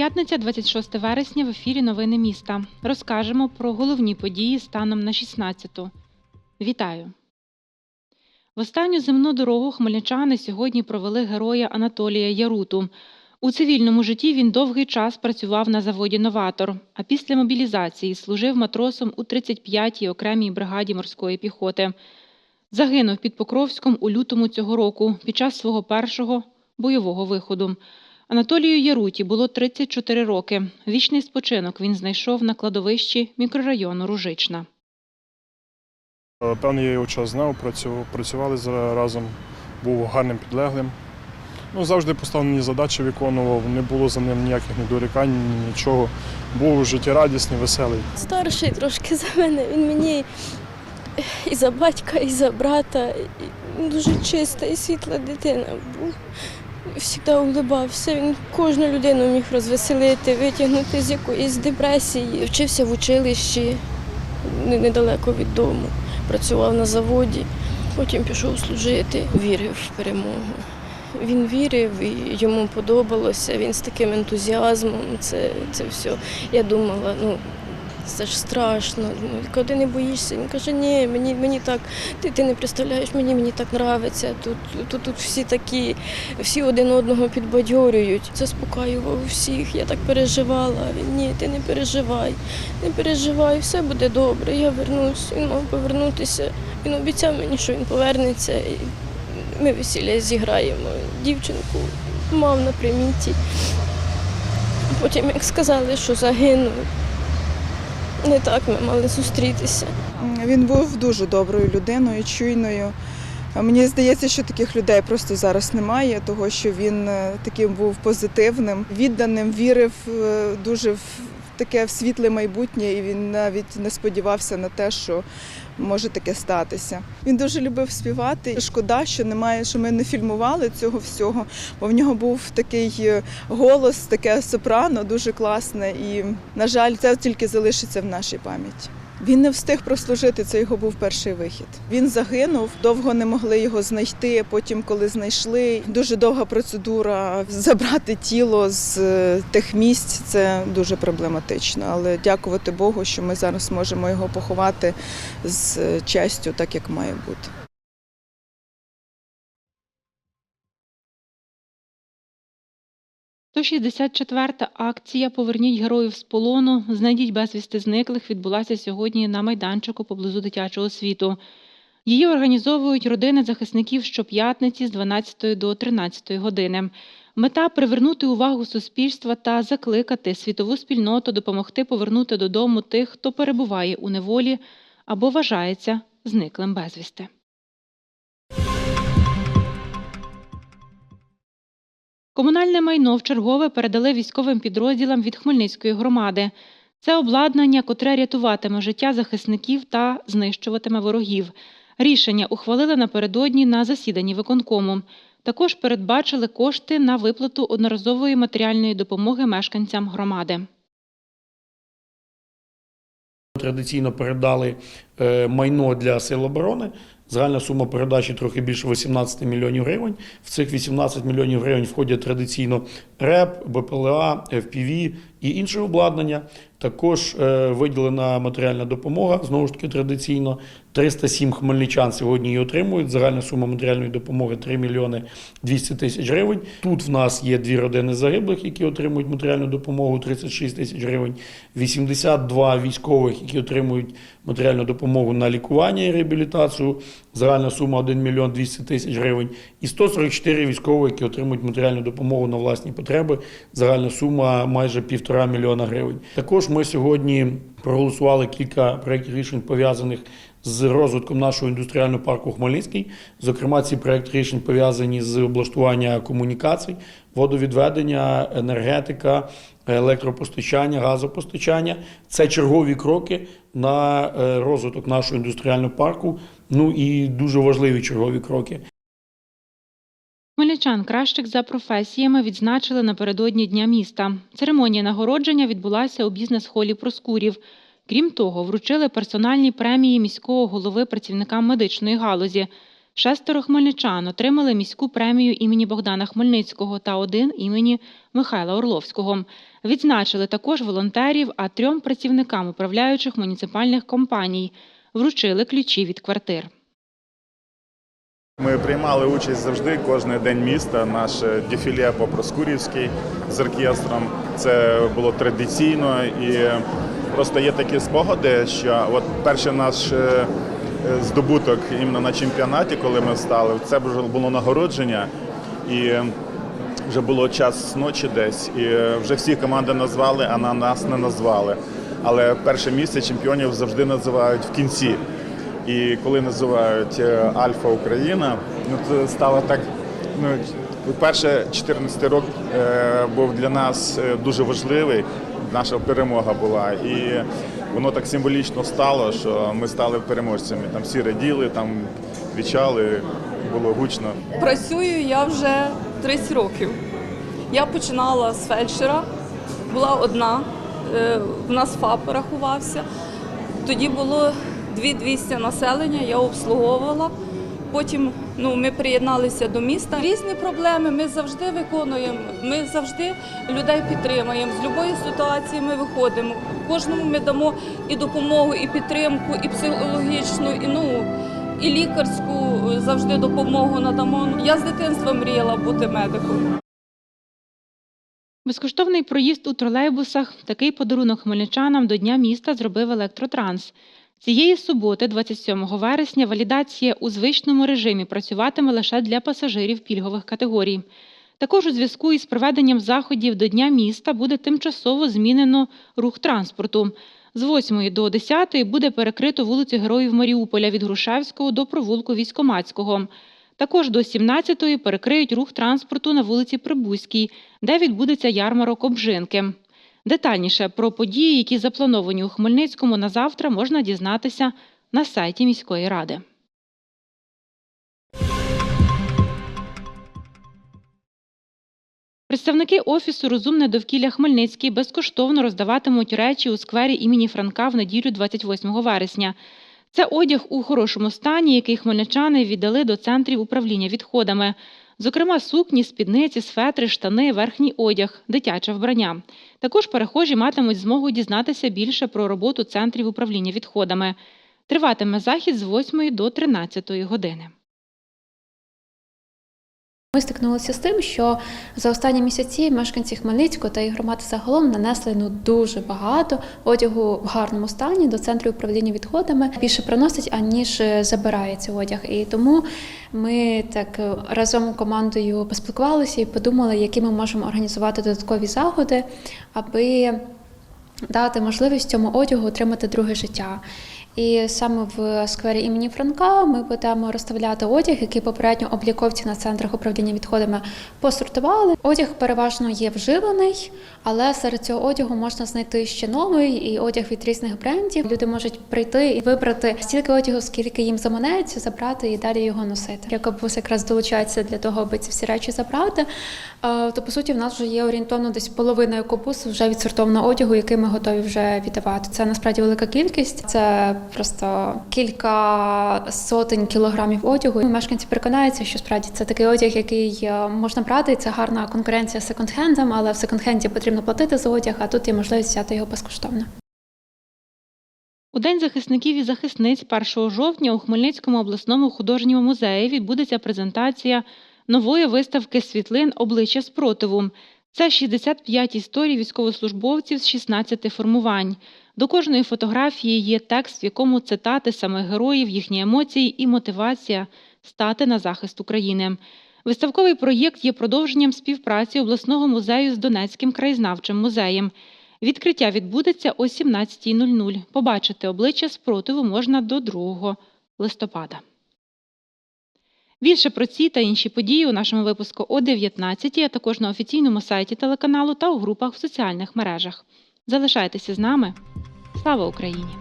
П'ятниця, 26 вересня, в ефірі Новини міста. Розкажемо про головні події станом на 16-ту. Вітаю! В останню земну дорогу хмельничани сьогодні провели героя Анатолія Яруту. У цивільному житті він довгий час працював на заводі Новатор, а після мобілізації служив матросом у 35-й окремій бригаді морської піхоти. Загинув під Покровськом у лютому цього року під час свого першого бойового виходу. Анатолію Яруті було 34 роки. Вічний спочинок він знайшов на кладовищі мікрорайону Ружична. Певний я його час знав, працювали разом, був гарним підлеглим. Ну, завжди поставлені задачі виконував, не було за ним ніяких недорікань, нічого. Був життєрадісний, веселий. Старший трошки за мене. Він мені і за батька, і за брата. І дуже чиста і світла дитина був. Завжди улибався. Він кожну людину міг розвеселити, витягнути з якоїсь депресії. Вчився в училищі недалеко від дому. Працював на заводі, потім пішов служити, вірив в перемогу. Він вірив і йому подобалося. Він з таким ентузіазмом. Це, це все. Я думала, ну це ж страшно. Думаю, коли не боїшся, він каже, ні, мені, мені так, ти, ти не представляєш, мені, мені так нравиться. Тут, тут, тут всі такі, всі один одного підбадьорюють. Заспокаював всіх. Я так переживала. Він ні, ти не переживай, не переживай, все буде добре. Я вернусь. Він мав повернутися. Він обіцяв мені, що він повернеться. Ми весілля зіграємо. Дівчинку мав на приміті. Потім, як сказали, що загинув, не так ми мали зустрітися. Він був дуже доброю людиною, чуйною. Мені здається, що таких людей просто зараз немає, того що він е, таким був позитивним, відданим, вірив е, дуже в таке світле майбутнє, і він навіть не сподівався на те, що може таке статися. Він дуже любив співати. Шкода, що немає, що ми не фільмували цього всього, бо в нього був такий е, голос, таке сопрано, дуже класне. І, на жаль, це тільки залишиться в нашій пам'яті. Він не встиг прослужити, це його був перший вихід. Він загинув, довго не могли його знайти. Потім, коли знайшли, дуже довга процедура забрати тіло з е, тих місць. Це дуже проблематично. Але дякувати Богу, що ми зараз можемо його поховати з е, честю, так як має бути. То 64-та акція Поверніть героїв з полону, знайдіть безвісти зниклих відбулася сьогодні на майданчику поблизу дитячого світу. Її організовують родини захисників щоп'ятниці з 12 до 13 години. Мета привернути увагу суспільства та закликати світову спільноту допомогти повернути додому тих, хто перебуває у неволі або вважається зниклим безвісти. Комунальне майно в чергове передали військовим підрозділам від Хмельницької громади. Це обладнання, котре рятуватиме життя захисників та знищуватиме ворогів. Рішення ухвалили напередодні на засіданні виконкому. Також передбачили кошти на виплату одноразової матеріальної допомоги мешканцям громади. Традиційно передали е, майно для сил оборони. Загальна сума передачі трохи більше 18 мільйонів гривень. В цих 18 мільйонів гривень входять традиційно РЕП, БПЛА, ФПВ і інше обладнання. Також е, виділена матеріальна допомога. Знову ж таки, традиційно 307 хмельничан сьогодні її отримують. Загальна сума матеріальної допомоги 3 мільйони 200 тисяч гривень. Тут в нас є дві родини загиблих, які отримують матеріальну допомогу 36 тисяч гривень, 82 військових, які отримують матеріальну допомогу на лікування і реабілітацію. Загальна сума 1 мільйон 200 тисяч гривень. І 144 військових, які отримують матеріальну допомогу на власні потреби. Загальна сума майже півтора мільйона гривень. Також ми сьогодні проголосували кілька проєктів рішень пов'язаних з розвитком нашого індустріального парку Хмельницький. Зокрема, ці проєкти рішень пов'язані з облаштування комунікацій, водовідведення, енергетика, електропостачання, газопостачання. Це чергові кроки на е, розвиток нашого індустріального парку. Ну і дуже важливі чергові кроки. хмельничан кращих за професіями відзначили напередодні Дня міста. Церемонія нагородження відбулася у бізнес-холі Проскурів. Крім того, вручили персональні премії міського голови працівникам медичної галузі. Шестеро хмельничан отримали міську премію імені Богдана Хмельницького та один імені Михайла Орловського. Відзначили також волонтерів, а трьом працівникам управляючих муніципальних компаній вручили ключі від квартир. Ми приймали участь завжди кожен день міста. Наше дефіле по Проскурівській з оркестром. Це було традиційно і просто є такі спогади, що от перший наш е, е, здобуток іменно на чемпіонаті, коли ми стали, це вже було нагородження. І вже було час ночі десь, і вже всі команди назвали, а на нас не назвали. Але перше місце чемпіонів завжди називають в кінці. І коли називають е, Альфа Україна, ну це стало так. Ну, перше 14 рок е, був для нас е, дуже важливий. Наша перемога була, і воно так символічно стало, що ми стали переможцями. Там всі раділи, там кричали, було гучно. Працюю я вже 30 років. Я починала з фельдшера, була одна, в нас ФАП рахувався. Тоді було 2200 населення, я обслуговувала. Потім ну, ми приєдналися до міста. Різні проблеми ми завжди виконуємо. Ми завжди людей підтримуємо. З будь-якої ситуації ми виходимо. Кожному ми дамо і допомогу, і підтримку, і психологічну, і ну і лікарську завжди допомогу надамо. Я з дитинства мріяла бути медиком. Безкоштовний проїзд у тролейбусах такий подарунок хмельничанам до Дня міста зробив електротранс. Цієї суботи, 27 вересня, валідація у звичному режимі працюватиме лише для пасажирів пільгових категорій. Також у зв'язку із проведенням заходів до Дня міста буде тимчасово змінено рух транспорту. З 8 до 10 буде перекрито вулицю Героїв Маріуполя від Грушевського до провулку Військомацького. Також до 17-ї перекриють рух транспорту на вулиці Прибузькій, де відбудеться ярмарок обжинки. Детальніше про події, які заплановані у Хмельницькому на завтра, можна дізнатися на сайті міської ради. Представники офісу Розумне довкілля Хмельницький безкоштовно роздаватимуть речі у сквері імені Франка в неділю 28 вересня. Це одяг у хорошому стані, який хмельничани віддали до центрів управління відходами. Зокрема, сукні, спідниці, сфетри, штани, верхній одяг, дитяче вбрання. Також перехожі матимуть змогу дізнатися більше про роботу центрів управління відходами. Триватиме захід з 8 до 13 години. Ми стикнулися з тим, що за останні місяці мешканці Хмельницького та і громади загалом нанесли ну дуже багато одягу в гарному стані до центру управління відходами. Більше приносить, аніж забирає цей одяг. І тому ми так е, разом командою поспілкувалися і подумали, які ми можемо організувати додаткові заходи, аби дати можливість цьому одягу отримати друге життя. І саме в сквері імені Франка ми будемо розставляти одяг, який попередньо обліковці на центрах управління відходами посортували. Одяг переважно є вживаний, але серед цього одягу можна знайти ще новий і одяг від різних брендів. Люди можуть прийти і вибрати стільки одягу, скільки їм заманеться, забрати і далі його носити. Якобус якраз долучається для того, аби ці всі речі забрати. Е, То по суті, в нас вже є орієнтовно десь половина екобусу вже відсортованого одягу, який ми готові вже віддавати. Це насправді велика кількість. Це просто кілька сотень кілограмів одягу. Мешканці переконаються, що справді це такий одяг, який е, можна брати. Це гарна конкуренція з секонд-хендом, але в секонд-хенді потрібно платити за одяг, а тут є можливість взяти його безкоштовно. У День захисників і захисниць 1 жовтня у Хмельницькому обласному художньому музеї відбудеться презентація нової виставки світлин Обличчя спротиву. Це 65 історій військовослужбовців з 16 формувань. До кожної фотографії є текст, в якому цитати самих героїв, їхні емоції і мотивація стати на захист України. Виставковий проєкт є продовженням співпраці обласного музею з Донецьким краєзнавчим музеєм. Відкриття відбудеться о 17.00. Побачити обличчя спротиву можна до 2 листопада. Більше про ці та інші події у нашому випуску о 19, а також на офіційному сайті телеканалу та у групах в соціальних мережах. Залишайтеся з нами. Слава Україні!